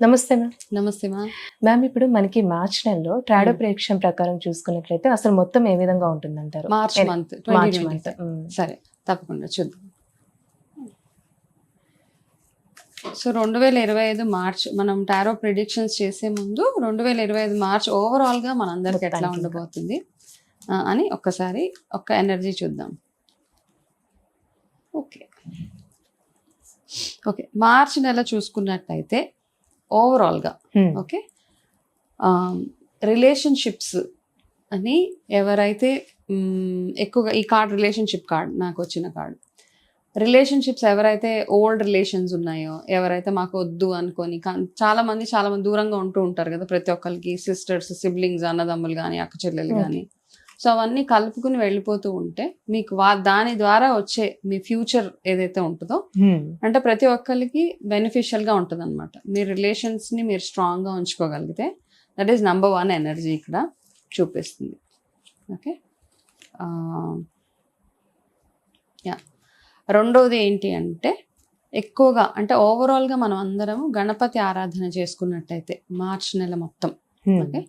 నమస్తే మ్యామ్. నమస్తే మా మ్యామ్ ఇప్పుడు మనకి మార్చ్ నెలలో ట్రాడో. ప్రేక్షణ ప్రకారం చూసుకున్నట్లయితే అసలు మొత్తం ఏ విధంగా ఉంటుందంటారు? March month March month. సరే తప్పకుండా చూద్దాం. సో రెండు వేల ఇరవై ఐదు మార్చ్ మనం టారో ప్రిడిక్షన్స్ చేసే ముందు రెండు వేల ఇరవై ఐదు మార్చ్ ఓవరాల్గా మనందరికి ఎట్లా. ఉండబోతుంది? అని ఒక్కసారి ఒక్క ఎనర్జీ చూద్దాం. ఓకే. ఓకే మార్చ్ నెల చూసుకున్నట్టయితే ఓవరాల్గా ఓకే రిలేషన్షిప్స్ అని ఎవరైతే ఎక్కువగా ఈ కార్డ్ రిలేషన్షిప్ కార్డ్ నాకు వచ్చిన కార్డ్ రిలేషన్షిప్స్ ఎవరైతే ఓల్డ్ రిలేషన్స్ ఉన్నాయో ఎవరైతే మాకు వద్దు అనుకొని చాలా మంది చాలా మంది దూరంగా ఉంటూ ఉంటారు కదా ప్రతి ఒక్కరికి సిస్టర్స్ సిబ్లింగ్స్ అన్నదమ్ములు కానీ అక్క చెల్లెలు. కానీ సో అవన్నీ కలుపుకుని వెళ్ళిపోతూ ఉంటే మీకు వా దాని ద్వారా వచ్చే మీ ఫ్యూచర్ ఏదైతే ఉంటుందో అంటే ప్రతి ఒక్కరికి బెనిఫిషియల్గా ఉంటుంది అనమాట మీ రిలేషన్స్ని మీరు స్ట్రాంగ్గా ఉంచుకోగలిగితే that is number one energy ఇక్కడ చూపిస్తుంది. ఓకే? యా రెండవది ఏంటి అంటే ఎక్కువగా అంటే ఓవరాల్గా మనం అందరం గణపతి ఆరాధన చేసుకున్నట్టయితే మార్చ్ నెల మొత్తం ఓకే?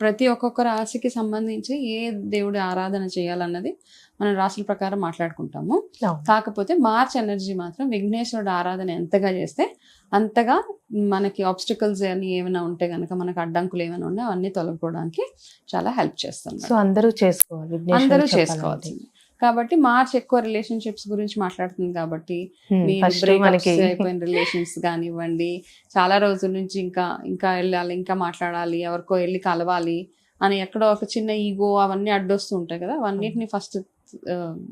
ప్రతి ఒక్కొక్క రాశికి సంబంధించి ఏ దేవుడి ఆరాధన చేయాలన్నది మనం రాశుల ప్రకారం మాట్లాడుకుంటాము. కాకపోతే మార్చ్ ఎనర్జీ మాత్రం విఘ్నేశ్వరుడు ఆరాధన ఎంతగా చేస్తే అంతగా మనకి ఆబ్స్టికల్స్ అని ఏమైనా ఉంటే కనుక మనకి అడ్డంకులు ఏమైనా ఉన్నా అవన్నీ తొలగిపోవడానికి చాలా హెల్ప్ చేస్తుంది. సో అందరూ చేసుకోవాలి. అందరూ చెప్పాలంటే. కాబట్టి మార్చ్ ఎక్కువ రిలేషన్షిప్స్ గురించి మాట్లాడుతుంది కాబట్టి Hmm, అయిపోయిన రిలేషన్స్ కానివ్వండి చాలా రోజుల నుంచి ఇంకా ఇంకా వెళ్ళాలి ఇంకా మాట్లాడాలి ఎవరికో వెళ్ళి కలవాలి అని ఎక్కడో ఒక చిన్న ఈగో అవన్నీ అడ్డొస్తూ ఉంటాయి కదా అవన్నిటిని ఫస్ట్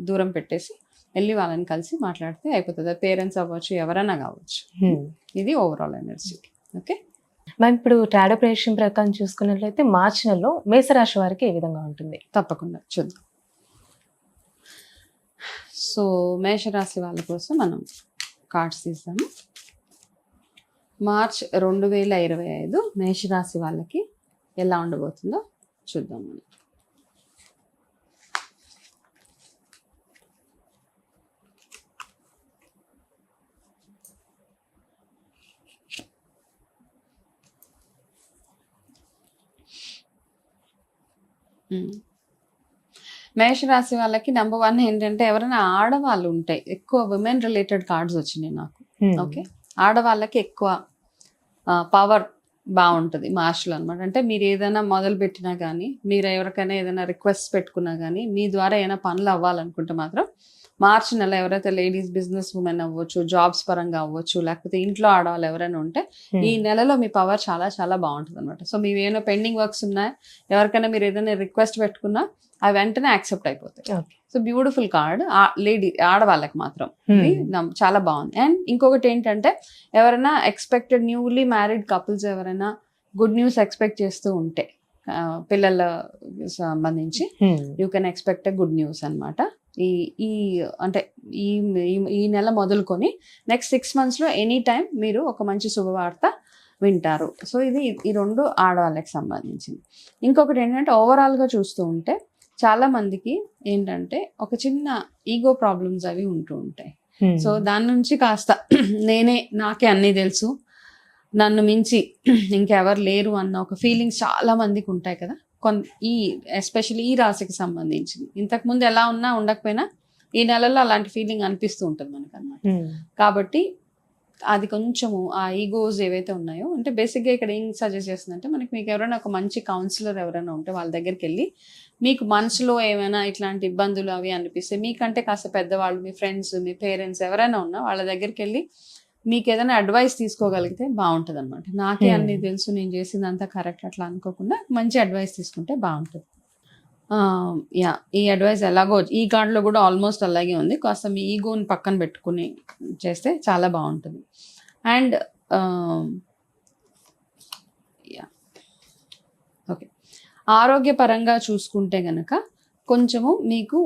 దూరం పెట్టేసి వెళ్ళి వాళ్ళని కలిసి మాట్లాడితే అయిపోతుంది. పేరెంట్స్ అవ్వచ్చు ఎవరైనా కావచ్చు. Hmm. ఇది ఓవరాల్ ఎనర్జీ ఓకే మ్యామ్ ఇప్పుడు ట్రాడో ప్రేక్షణ ప్రకారం చూసుకున్నట్లయితే మార్చ్ నెలలో మేషరాశి వారికి ఏ విధంగా ఉంటుంది? తప్పకుండా చూద్దాం. సో మేషరాశి వాళ్ళ కోసం మనం కార్డ్స్ తీసాము మార్చ్ రెండు వేల ఇరవై ఐదు మేషరాశి వాళ్ళకి ఎలా ఉండబోతుందో చూద్దాం మనం Mm. మేషరాశి వాళ్ళకి నెంబర్ వన్ ఏంటంటే ఎవరైనా ఆడవాళ్ళు ఉంటాయి ఎక్కువ విమెన్ రిలేటెడ్ కార్డ్స్ వచ్చినాయి నాకు. Hmm. ఓకే ఆడవాళ్ళకి ఎక్కువ పవర్ బాగుంటుంది మార్చ్లో అనమాట అంటే మీరు ఏదైనా మొదలు పెట్టినా కానీ మీరు ఎవరికైనా ఏదైనా రిక్వెస్ట్ పెట్టుకున్నా కానీ మీ ద్వారా ఏమైనా పనులు అవ్వాలనుకుంటే మాత్రం మార్చి నెల ఎవరైతే లేడీస్ బిజినెస్ ఉమెన్ అవ్వచ్చు జాబ్స్ పరంగా అవ్వచ్చు లేకపోతే ఇంట్లో ఆడవాళ్ళు ఎవరైనా ఉంటే. ఈ నెలలో మీ పవర్ చాలా చాలా బాగుంటుంది అనమాట సో మీ ఏమైనా పెండింగ్ వర్క్స్ ఉన్నాయా ఎవరికైనా మీరు ఏదైనా రిక్వెస్ట్ పెట్టుకున్నా అవి వెంటనే యాక్సెప్ట్ అయిపోతాయి. సో బ్యూటిఫుల్ కార్డ్ లేడీ ఆడవాళ్ళకి మాత్రం చాలా బాగుంది అండ్ ఇంకొకటి ఏంటంటే ఎవరైనా ఎక్స్పెక్టెడ్ న్యూలీ మ్యారీడ్ కపుల్స్ ఎవరైనా గుడ్ న్యూస్ ఎక్స్పెక్ట్ చేస్తూ ఉంటే పిల్లల సంబంధించి. You can expect good news అన్నమాట ఈ ఈ అంటే ఈ ఈ- నెల మొదలుకొని నెక్స్ట్ సిక్స్ మంత్స్లో ఎనీ టైం మీరు ఒక మంచి శుభవార్త వింటారు. సో ఇది ఈ రెండు ఆడవాళ్ళకి సంబంధించింది. ఇంకొకటి ఏంటంటే ఓవరాల్గా చూస్తూ ఉంటే చాలా మందికి ఏంటంటే ఒక చిన్న ఈగో ప్రాబ్లమ్స్ అవి ఉంటూ ఉంటాయి. Hmm. సో దాని నుంచి కాస్త నేనే నాకే అన్నీ తెలుసు. నన్ను మించి ఇంకెవరు లేరు అన్న ఒక ఫీలింగ్స్ చాలా మందికి ఉంటాయి కదా. కొన్ ఈ ఎస్పెషల్లీ ఈ రాశికి సంబంధించింది ఇంతకుముందు ఎలా ఉన్నా ఉండకపోయినా ఈ నెలలో అలాంటి ఫీలింగ్ అనిపిస్తూ ఉంటుంది మనకు అనమాట. కాబట్టి అది కొంచెము ఆ ఈగోస్ ఏవైతే ఉన్నాయో అంటే బేసిక్గా ఇక్కడ ఏం సజెస్ట్ చేస్తుందంటే మనకి మీకు ఎవరైనా ఒక మంచి కౌన్సిలర్ ఎవరైనా ఉంటే వాళ్ళ దగ్గరికి వెళ్ళి మీకు మనసులో ఏమైనా ఇట్లాంటి ఇబ్బందులు అవి అనిపిస్తే మీకంటే కాస్త పెద్దవాళ్ళు మీ ఫ్రెండ్స్ మీ పేరెంట్స్ ఎవరైనా ఉన్నా వాళ్ళ దగ్గరికి వెళ్ళి మీకు ఏదైనా అడ్వైస్ తీసుకోగలిగితే బాగుంటుంది అనమాట నాకే Hmm. అన్ని తెలుసు నేను చేసిందంతా కరెక్ట్ అట్లా అనుకోకుండా మంచి అడ్వైస్ తీసుకుంటే బాగుంటుంది. యా ఈ అడ్వైస్ ఎలాగో ఈ కార్డులో కూడా ఆల్మోస్ట్ అలాగే ఉంది. కాస్త మీ ఈగోని పక్కన పెట్టుకుని చేస్తే చాలా బాగుంటుంది. And yeah okay. ఆరోగ్యపరంగా చూసుకుంటే గనక కొంచెము మీకు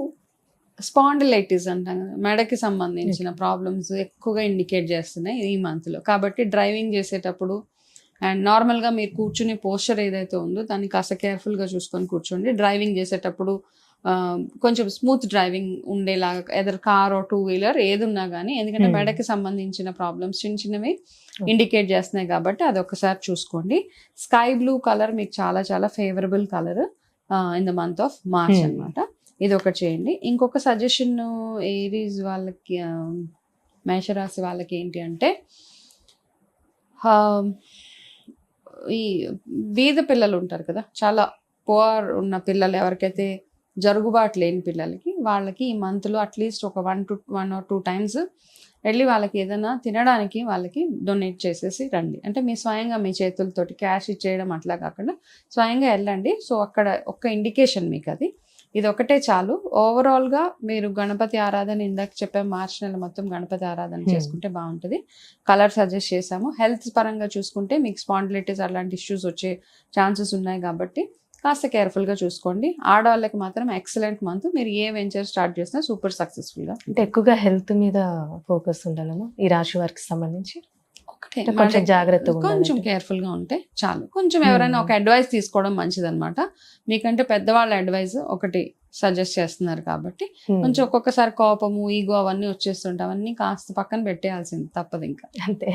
స్పాండిలైటిస్ అంటాం కదా మెడకి సంబంధించిన ప్రాబ్లమ్స్ ఎక్కువగా ఇండికేట్ చేస్తున్నాయి ఈ మంత్లో కాబట్టి డ్రైవింగ్ చేసేటప్పుడు అండ్ నార్మల్గా మీరు కూర్చునే పోస్చర్ ఏదైతే ఉందో దాన్ని కాస్త కేర్ఫుల్గా చూసుకొని కూర్చోండి. డ్రైవింగ్ చేసేటప్పుడు కొంచెం స్మూత్ డ్రైవింగ్ ఉండేలాగా ఎదర్ కార్ టూ వీలర్ ఏది ఉన్నా కానీ ఎందుకంటే Hmm. మెడకి సంబంధించిన ప్రాబ్లమ్స్ చిన్న చిన్నవి ఇండికేట్ చేస్తున్నాయి కాబట్టి అది ఒకసారి చూసుకోండి. స్కై బ్లూ కలర్ మీకు చాలా చాలా favourable colour in the month of March Hmm. ఇది ఒకటి చేయండి. ఇంకొక సజెషన్ ఏరీస్ వాళ్ళకి మేషరాశి వాళ్ళకి ఏంటి అంటే ఈ బీద పిల్లలు ఉంటారు కదా చాలా పువర్ ఉన్న పిల్లలు ఎవరికైతే జరుగుబాటు లేని పిల్లలకి వాళ్ళకి ఈ మంత్లో అట్లీస్ట్ ఒక one two one or two times వెళ్ళి వాళ్ళకి ఏదైనా తినడానికి వాళ్ళకి డొనేట్ చేసేసి రండి. అంటే మీ స్వయంగా మీ చేతులతోటి క్యాష్ ఇచ్చేయడం అట్లా కాకుండా స్వయంగా వెళ్ళండి. సో అక్కడ ఒక్క ఇండికేషన్ మీకు అది. ఇది ఒకటే చాలు. ఓవరాల్గా మీరు గణపతి ఆరాధన ఇందాక చెప్పాం మార్చి నెల మొత్తం గణపతి ఆరాధన Hmm. చేసుకుంటే బాగుంటుంది. కలర్ సజెస్ట్ చేసాము హెల్త్ పరంగా చూసుకుంటే మీకు స్పాండిలైటిస్ అలాంటి ఇష్యూస్ వచ్చే ఛాన్సెస్ ఉన్నాయి కాబట్టి కాస్త కేర్ఫుల్గా చూసుకోండి. ఆడవాళ్ళకి మాత్రం ఎక్సలెంట్ మంత్ మీరు ఏ వెంచర్ స్టార్ట్ చేసినా సూపర్ సక్సెస్ఫుల్గా అంటే ఎక్కువగా హెల్త్ మీద ఫోకస్ ఉండాలమ్మా? ఈ రాశి వారికి సంబంధించి? కొంచెం జాగ్రత్తగా. కొంచెం కేర్ఫుల్గా ఉంటే చాలు. కొంచెం ఎవరైనా ఒక అడ్వైస్ తీసుకోవడం మంచిదన్నమాట. మీకంటే పెద్దవాళ్ళ అడ్వైస్ ఒకటి సజెస్ట్ చేస్తున్నారు కాబట్టి Hmm. కొంచెం ఒక్కొక్కసారి కోపము ఈగో అవన్నీ వచ్చేస్తుంటాయి. అవన్నీ కాస్త పక్కన పెట్టేయాల్సింది తప్పదు ఇంకా. అంతే.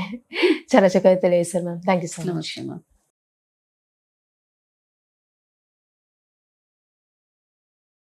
చాలా చక్కగా తెలియజేశారు ma'am thank you so much నమస్తే మ్యామ్